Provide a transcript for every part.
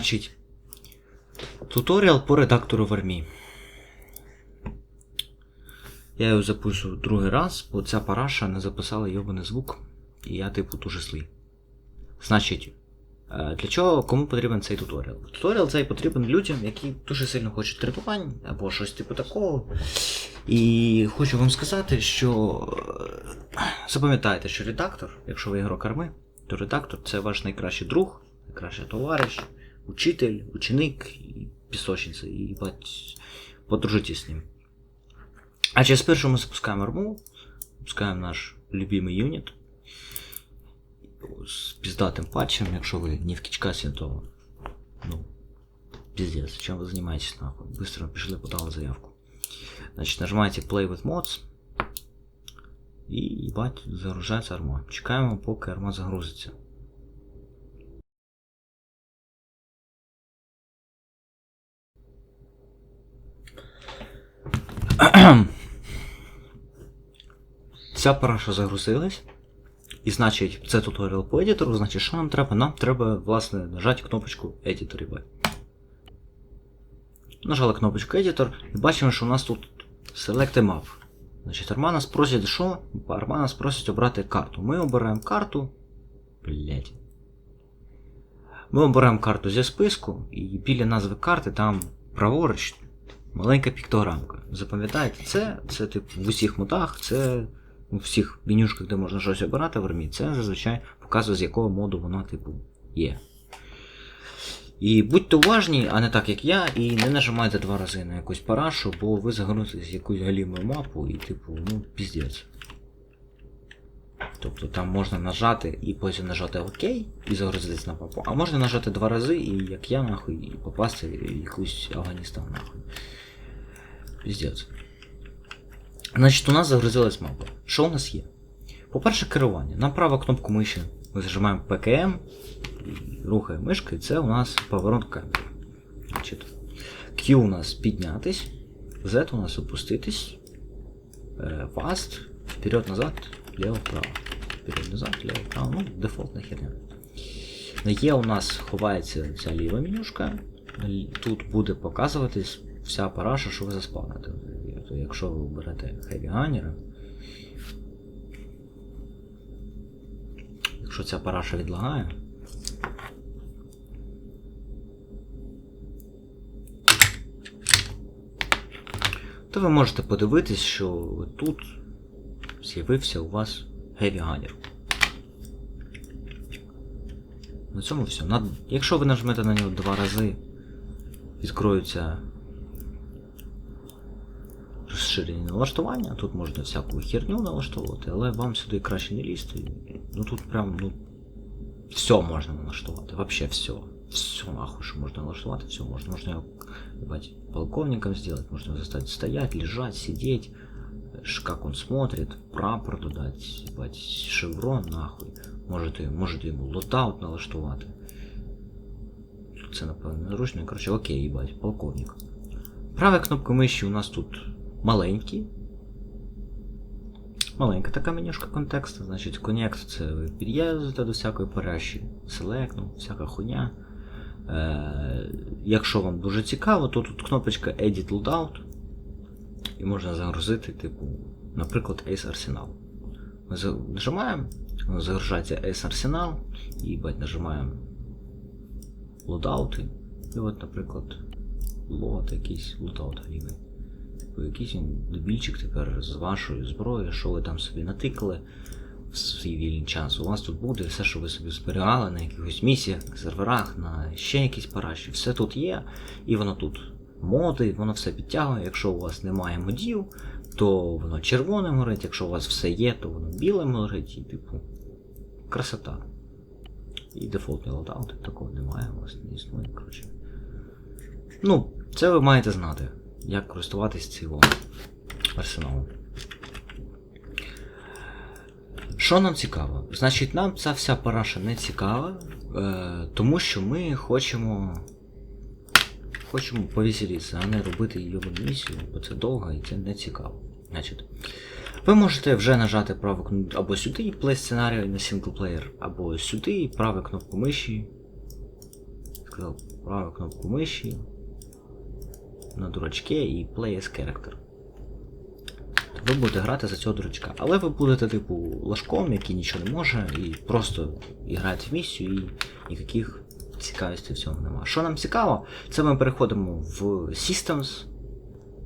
Значить, туторіал по редактору в армії. Я його запишу другий раз, бо ця параша не записала йобаний звук, і я типу дуже злий. Значить, е, для чого кому потрібен цей туторіал? Туторіал цей потрібен людям, які дуже сильно хочуть тренувань або щось типу такого. І хочу вам сказати, що е, запам'ятайте, що редактор, якщо ви ігрок арми, то редактор це ваш найкращий друг, найкращий товариш, учитель, ученик і пісочниця, і подружитесь з ним. А через першу ми запускаємо арму, запускаємо наш любимий юніт з піздатим патчем, якщо ви не в кічкасі, то ну, пиздец, чем вы занимаетесь нахуй? Быстро пішли, подали заявку. Значит, нажимаете Play with Mods. І, ебать, загружається арма. Чекаємо, поки арма загрузиться. Ця параша загрузилась. І значить, це туторіал по едітору, значить, що нам треба? Нам треба, власне, нажати кнопочку Editor, ебать. Нажали кнопочку Editor і бачимо, що у нас тут Select a Map. Значить, Арма нас просить що? Арма нас просить обрати карту. Ми обираємо карту. Блять. Ми обираємо карту зі списку, і біля назви карти там праворуч маленька піктограмка. Запам'ятайте, це, це типу в усіх модах, це у всіх менюшках, де можна щось обирати в армії, це зазвичай показує, з якого моду вона, типу, є. І будьте уважні, а не так як я, і не нажимайте два рази на якусь парашу, бо ви загрузитесь в якусь галіму мапу і, типу, ну, піздець. Тобто там можна нажати і потім нажати ОК і загрузитись на мапу, а можна нажати два рази і як я нахуй і попасти в якусь Афганістан нахуй. Піздець. Значить, у нас загрузилась мапа. Що у нас є? По-перше, керування. На праву кнопку миші ми зажимаємо ПКМ і рухаємо мишкою, це у нас поворот камери. Значить, Q у нас піднятись, Z у нас опуститись, е, Fast, вперед-назад, лево-вправо. Вперед-назад, лево-вправо, ну, дефолтна херня. Є у нас ховається ця ліва менюшка. Тут буде показуватись вся параша, що ви заспавните. Якщо ви берете Heavy Gunner, якщо ця параша відлагає, то ви можете подивитись, що тут з'явився у вас Heavy Gunner. На цьому все. На... Якщо ви нажмете на нього два рази, відкроються розширені налаштування. Тут можна всяку херню налаштовувати, але вам сюди краще не лізти. Ну тут прям, ну. Все можна налаштувати. Вообще все. Все нахуй, что можно налаштовать, все можно. Можно его, ебать, полковником сделать, можно его заставить стоять, лежать, сидеть, ш- Как он смотрит, прапор додать, ебать, шеврон нахуй. Можете, можете йому лотаут налаштувати. Це, напевно, незручно. Коротше, окей, їбать, полковник. Права кнопка миші у нас тут маленький. Маленька така менюшка контексту, значить Connect це ви під'їздите до всякої параші, Select, ну, всяка хуйня. Е, якщо вам дуже цікаво, то тут кнопочка Edit Loadout. І можна загрузити, типу, наприклад, Ace Arsenal. Ми нажимаємо, загружається Ace Arsenal, і бать, нажимаємо лодаути. І от, наприклад, лот якийсь лодаут рівень. Типу, якийсь дебільчик тепер з вашою зброєю, що ви там собі натикали в свій вільний час. У вас тут буде все, що ви собі зберігали на якихось місіях, серверах, на ще якісь параші. Все тут є, і воно тут. Моди, воно все підтягує. Якщо у вас немає модів, то воно червоним горить, якщо у вас все є, то воно білим горить, і типу. Красота. І дефолтний лодаут, такого немає, у вас не існує, коротше. Ну, це ви маєте знати, як користуватись цим арсеналом. Що нам цікаво? Значить, нам ця вся параша не цікава, е, тому що ми хочемо. Хочемо повеселитися, а не робити йобану місію, бо це довго і це не цікаво. Значить, ви можете вже нажати праву кнопку або сюди і play сценарій на синглплеєр, або сюди і праву кнопку миші. Сказав, праву кнопку миші, на дурачке і Play as Character. Ви будете грати за цього дурачка. Але ви будете, типу, лажком, який нічого не може, і просто граєте в місію, і ніяких цікавостей в цьому немає. Що нам цікаво, це ми переходимо в Systems.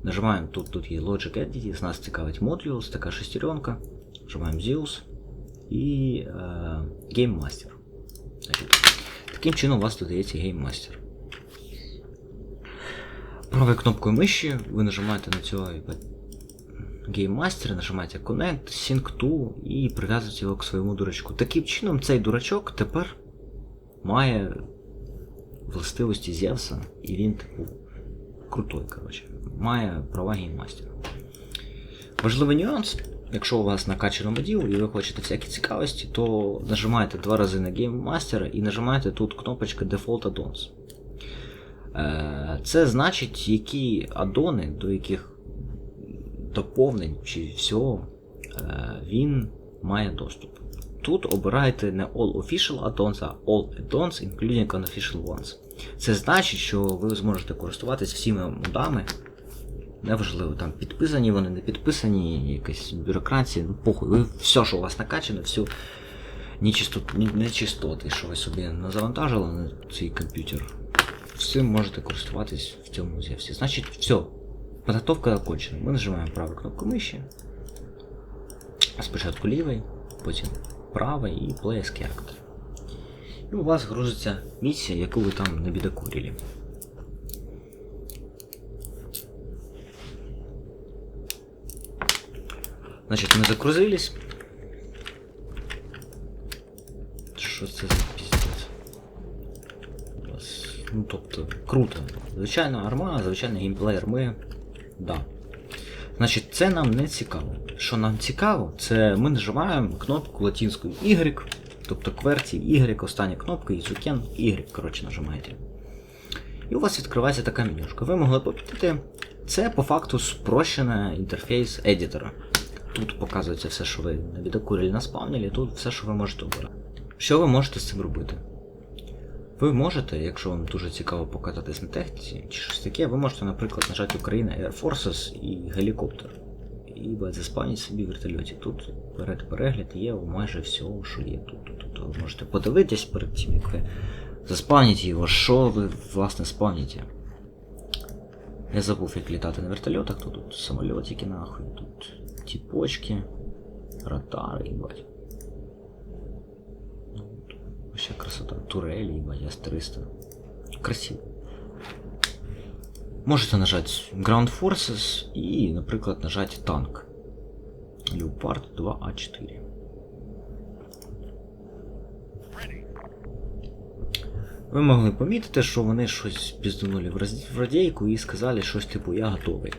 Нажимаємо тут, тут є Logic Entity, нас цікавить Modules, така шестеренка. Нажимаємо Zeus і е, Game Master. Таким чином у вас додається Game Master. Правою кнопкою миші ви нажимаєте на цього Game Master, нажимаєте Connect, Sync to і прив'язуєте його к своєму дурачку. Таким чином цей дурачок тепер має властивості Зевса, і він, типу, крутой, коротше. Має права гейммастера. Важливий нюанс, якщо у вас накачано моділ і ви хочете всякі цікавості, то нажимаєте два рази на гейммастера і нажимаєте тут кнопочка Default Addons. Е, Це значить, які адони, до яких доповнень чи всього е, він має доступ. Тут обираєте не All Official Addons, а All Addons, including Unofficial Ones. Це значить, що ви зможете користуватись всіми модами. Неважливо, там підписані вони, не підписані, якась бюрократія, ну похуй, ви все, що у вас накачано, всю нечистоти, що ви собі завантажили на цей комп'ютер, всім можете користуватись в цьому зевсі. Значить, все, підготовка окончена. Ми нажимаємо праву кнопку миші. Спочатку лівий, потім правий і Play Character. І у вас грузиться місія, яку ви там не бідокурили. Значить, ми загрузились. Що це за піздець? Ну, тобто, круто. Звичайно, арма, звичайно, геймплей арми. Да. Значить, це нам не цікаво. Що нам цікаво, це ми нажимаємо кнопку латинською Y, тобто кверті Y, остання кнопка, і цукен Y, коротше, нажимаєте. І у вас відкривається така менюшка. Ви могли помітити, це по факту спрощений інтерфейс едітора. Тут показується все, що ви на відокурілі наспавнили, тут все, що ви можете обирати. Що ви можете з цим робити? Ви можете, якщо вам дуже цікаво покататись на техніці чи щось таке, ви можете, наприклад, нажати Україна Air Forces і гелікоптер. І ви заспавніть собі вертольоті. Тут перед перегляд є майже всього, що є тут. тут, тут. Ви можете подивитись перед тим, як ви заспавніте його, що ви власне спавніте. Я забув, як літати на вертольотах, то тут самольотики нахуй, тут тіпочки, радари, їбать. Вообще красота. Турелі, їбать, С-300. Красиво. Можете нажать Ground Forces і, наприклад, нажать танк. Leopard 2А4. Ви могли помітити, що вони щось роз- в радійку і сказали щось типу я готовий.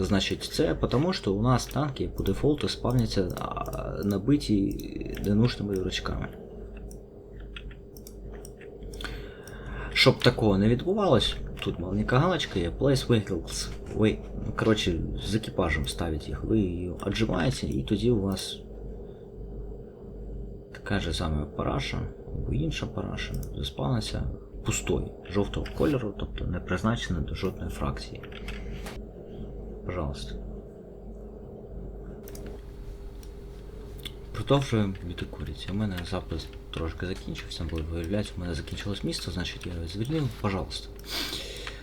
Значить, це тому, що у нас танки по дефолту спавняться набиті ненужними дурачками. Щоб такого не відбувалось, тут маленька галочка є Place Vehicles. Ви, ну, коротше, з екіпажем ставить їх, ви її отжимаєте, і тоді у вас така ж сама параша, або інша параша, заспавниться пустой, жовтого кольору, тобто не призначена до жодної фракції. Пожалуйста. Продовжуємо бітокурити. У мене запис трошки закінчився, бо виявляється, у мене закінчилось місто, значить я його звільнив, пожалуйста.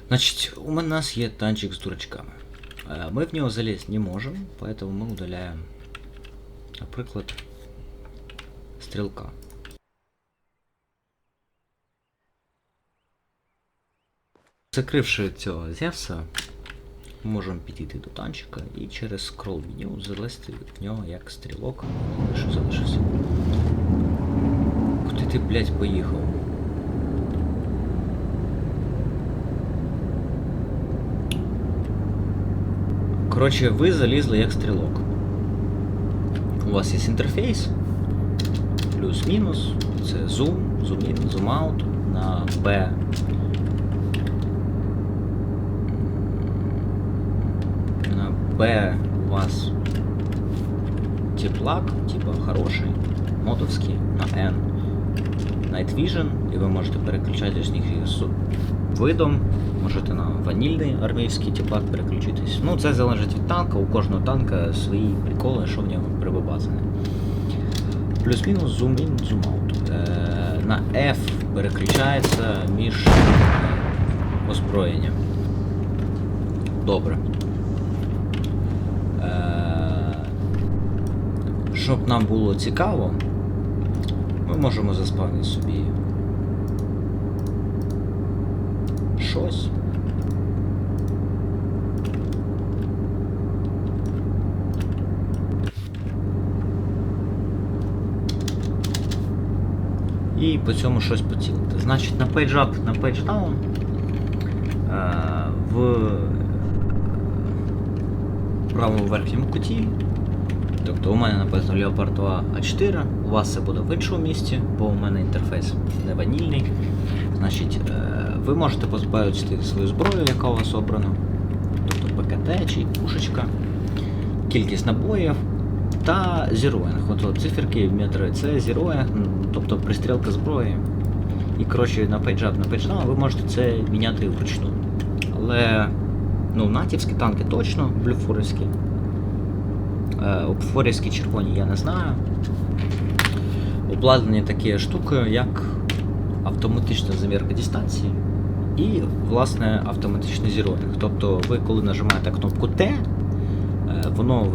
Значить, у мене- нас є танчик з дурачками. Е, Ми в нього залізти не можемо, поэтому ми удаляємо, наприклад, стрілка. Закривши цього Зевса, ми можемо підійти до танчика і через скрол меню залезти в нього як стрілок, що залишився. Ти, блядь, поїхав? Коротше, ви залізли як стрілок. У вас є інтерфейс, плюс-мінус, це зум, зум-ін, зум-аут на B. На B у вас теплак, типа хороший, модовський, на N Night Vision, і ви можете переключати з них з видом, можете на ванільний армійський теплак переключитись. Ну, це залежить від танка, у кожного танка свої приколи, що в нього прибабазане. Плюс-мінус зум-ін, зум-аут. Е, на F переключається між е, озброєнням. Добре. Е, щоб нам було цікаво, ми можемо заспавнити собі щось. І по цьому щось поцілити. Значить, на PageUp, на PageDown е, в правому верхньому куті. Тобто у мене написано Leopard 2 A4, у вас це буде в іншому місці, бо у мене інтерфейс не ванільний. Значить, е, ви можете позбавити свою зброю, яка у вас обрана, тобто ПКТ чи пушечка, кількість набоїв та зіроїнг. От, циферки, метри, це зіроїнг, тобто пристрілка зброї. І коротше на PageUp, на PageDown ви можете це міняти вручну. Але ну, натівські танки точно, блюфорівські. Е, Обфорівські червоні я не знаю. Обладнані такі штуки, як автоматична замірка дистанції і, власне, автоматичний зіроїнг. Тобто ви, коли нажимаєте кнопку Т, е, воно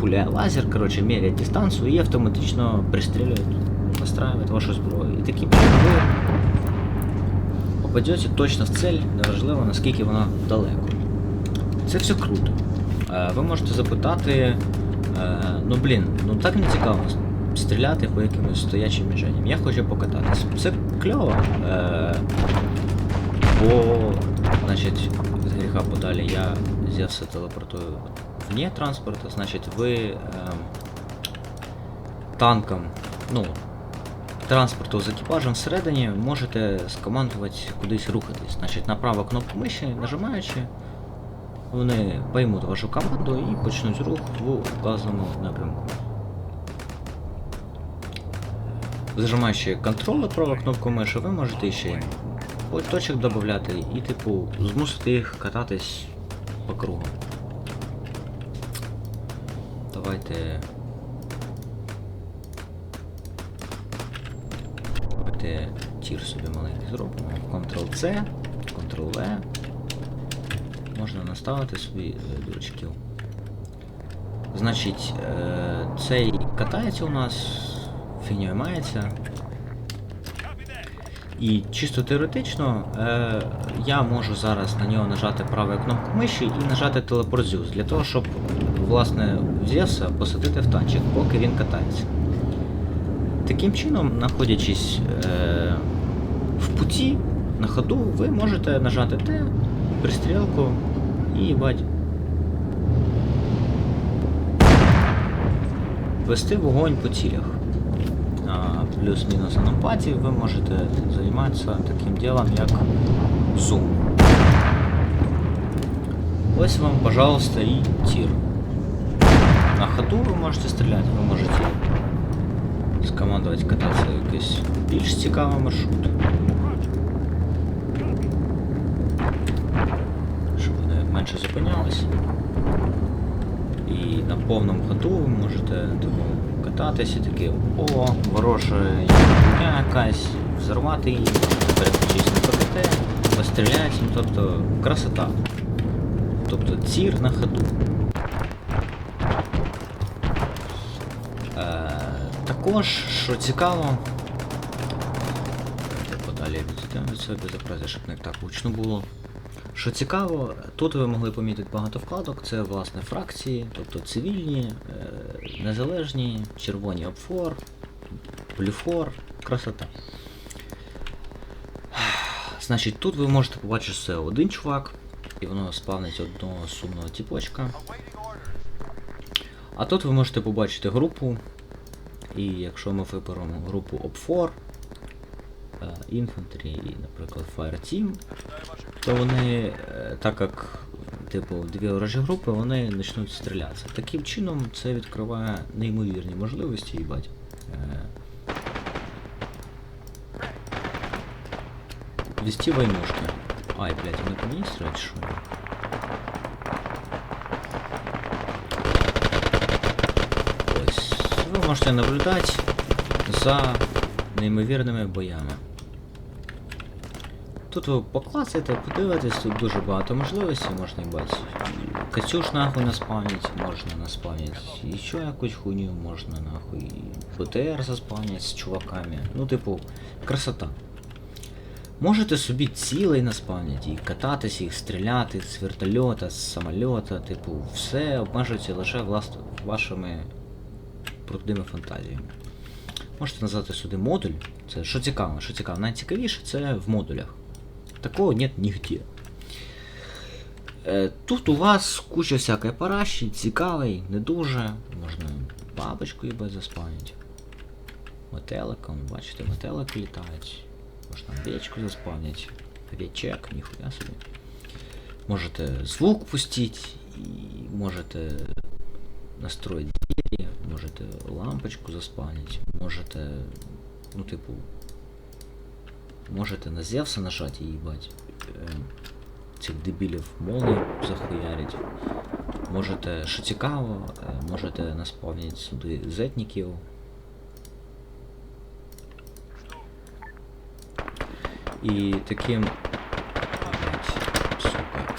пуляє лазер, коротше, міряє дистанцію і автоматично пристрілює, настраює вашу зброю. І таким ви попадете точно в цель, неважливо наскільки вона далеко. Це все круто. Е, Ви можете запитати, ну блін, ну так не цікаво стріляти по якимось стоячим мішеням. Я хочу покататись. Це кльово. Е, бо, значить, з гріха подалі я з'явся телепортую вне транспорту, значить ви е, танком, ну, транспорту з екіпажем всередині можете скомандувати кудись рухатись. Значить, на праву кнопку миші нажимаючи, вони поймуть вашу команду і почнуть рух в вказаному напрямку. Зажимаючи контроль праву кнопку миші, ви можете ще точок додати і, типу, змусити їх кататись по кругу. Давайте тір собі маленький зробимо. Ctrl-C, Ctrl-V. Можна наставити собі е, дурачків. Значить, е, цей катається у нас, фігньою мається. І чисто теоретично е, я можу зараз на нього нажати правою кнопку миші і нажати телепорт Zeus, для того, щоб власне Зевса посадити в танчик, поки він катається. Таким чином, знаходячись в путі на ходу, ви можете нажати Т, пристрілку і бать. Вести вогонь по цілях. Плюс-мінус аномпатії ви можете займатися таким ділом, як зум. Ось вам, пожалуйста, і тір. На ходу ви можете стріляти, ви можете скомандувати кататися якийсь більш цікавий маршрут. Щоб вони менше зупинялись. І на повному ходу ви можете типу, кататися і такі, о, ворожа хуйня якась, взорвати її, переключитися на ПКТ, постріляти, ну, тобто красота. Тобто цір на ходу. Е, також, що цікаво, подалі відійдемо від цього безобразя, щоб не так гучно було. Що цікаво, тут ви могли помітити багато вкладок, це власне фракції, тобто цивільні, е, незалежні, червоні обфор, блюфор, красота. Значить, тут ви можете побачити що це один чувак, і воно спавнить одного сумного тіпочка. А тут ви можете побачити групу, і якщо ми виберемо групу OP4, е, Infantry і, наприклад, Fire Team, то вони, е, так як типу дві ворожі групи, вони почнуть стрілятися. Таким чином це відкриває неймовірні можливості, їбать. Е, Вести войнушки. Ай, блядь, вони по мені стріляють, що? Ось. Ви можете наблюдати за неймовірними боями. Тут ви поклацаєте, подивитесь, тут дуже багато можливостей можна їбати. Катюш нахуй наспавнить, можна наспавнить. І ще якусь хуйню можна нахуй. БТР заспавнять з чуваками. Ну, типу, красота. Можете собі цілий наспавнити і кататись, їх стріляти з вертольота, з самольота, типу, все обмежується лише влас... вашими крутими фантазіями. Можете назвати сюди модуль. Це що цікаво, що цікаво, найцікавіше це в модулях. Такого нет нигде. Е, Тут у вас куча всякої параші, цікавий, не дуже. Можна бабочку їбать заспавнити. Метеликом, бачите, метелики літають. Можна овечку заспавнити. Овечек, ніхуя собі. Можете звук пустити, можете настроить двері, можете лампочку заспавнити, можете, ну типу, можете на Зевса нажать і їбать е, цих дебілів молнію захуярить. Можете, що цікаво, е, можете наспавнити сюди зетників. І таким. А, блядь, сука.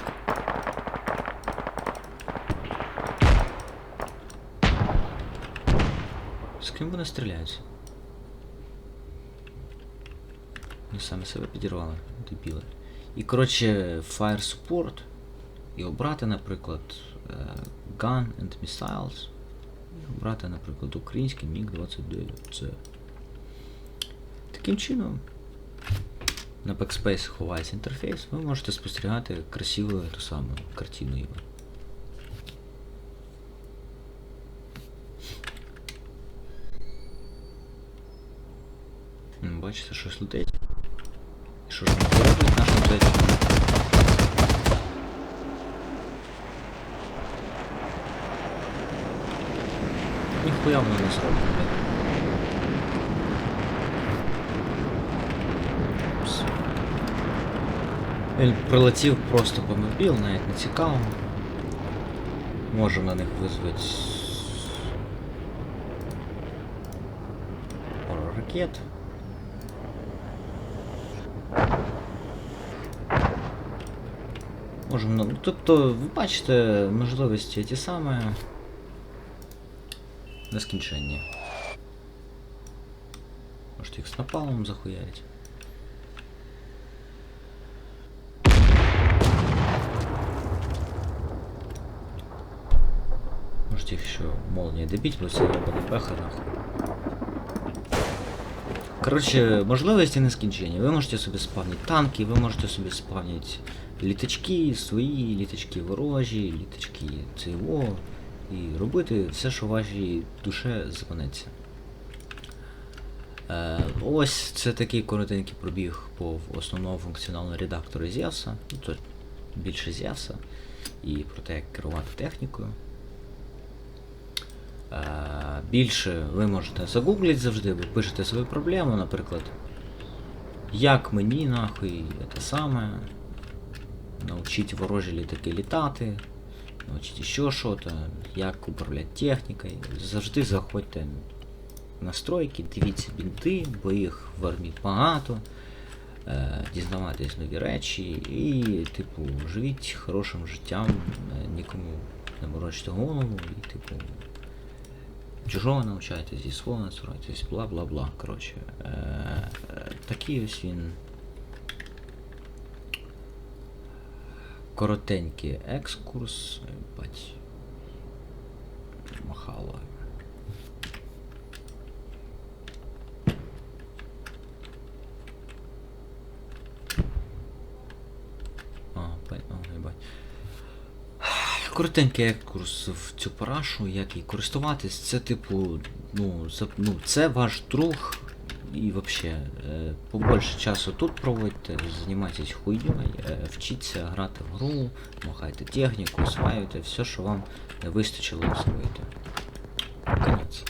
З ким вони стріляються? Вони самі себе підірвали, дебіли. І коротше, Fire Support. І обрати, наприклад, е, Gun and Missiles. І обрати, наприклад, український MiG-29. Це. Таким чином, на Backspace ховається інтерфейс, ви можете спостерігати красиву ту саму картину його. Бачите, щось летить. І що ж воно роблять нашим зайцям? Ніхуя воно не зроблено, блядь. Все. Він прилетів просто по мобіл, навіть не цікаво. Можу на них визвати пару ракет. Можемо, ну, тобто, ви бачите можливості ті самі нескінченні. Можете їх з напалом захуярить. Можете їх ще молнией добить, це ебаний пеха нахуй. Коротше, можливості нескінченні. Ви можете собі спавнити танки, ви можете собі спавнити літачки, свої, літачки ворожі, літачки ЦО. І робити все, що вашій душе заманеться. Е, ось це такий коротенький пробіг по основному функціональному редактору Zevsa. Ну, то більше Zevsa. І про те, як керувати технікою. Е, більше ви можете загуглити завжди, ви пишете свою проблему, наприклад. Як мені нахуй це саме. Научить ворожі літаки літати, научить ще щось, як управляти технікою. Завжди заходьте в настройки, дивіться бінти, бо їх в армії багато. Е, дізнавайтесь нові речі і, типу, живіть хорошим життям, е, нікому не морочте голову і, типу, чужого навчайтесь, зі свого настройте, бла бла бла. Коротше, е, такий ось він. Коротенький екскурс. Бать. Махало. Коротенький екскурс в цю парашу, як їй користуватись, це типу, ну, ну, це ваш друг. І вообще, е, побольше часу тут проводьте, займайтесь хуйньою, е, вчіться грати в гру, махайте техніку, осваюйте все, що вам не вистачило освоїти. Конець.